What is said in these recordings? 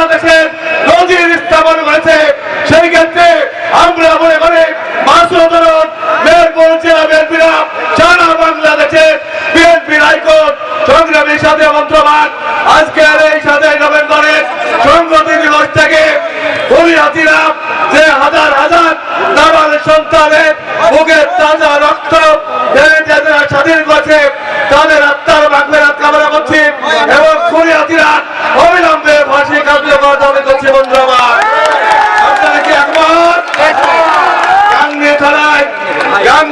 বাংলাদেশে নজির স্থাপন করেছে, সেই ক্ষেত্রে আমরা মনে করি মাসুদরণ মেরপুর জেলা বিএনপিরা সারা বাংলাদেশে বিএনপির আইকন সংগ্রামের সাথে মন্ত্রবাদ আজকের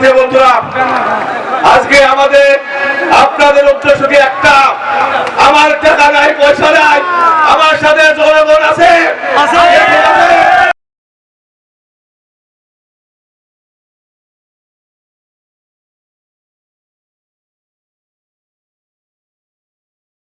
সাথে বন্ধুরা আজকে আমাদের আপনাদের উদ্দেশ্য একটা?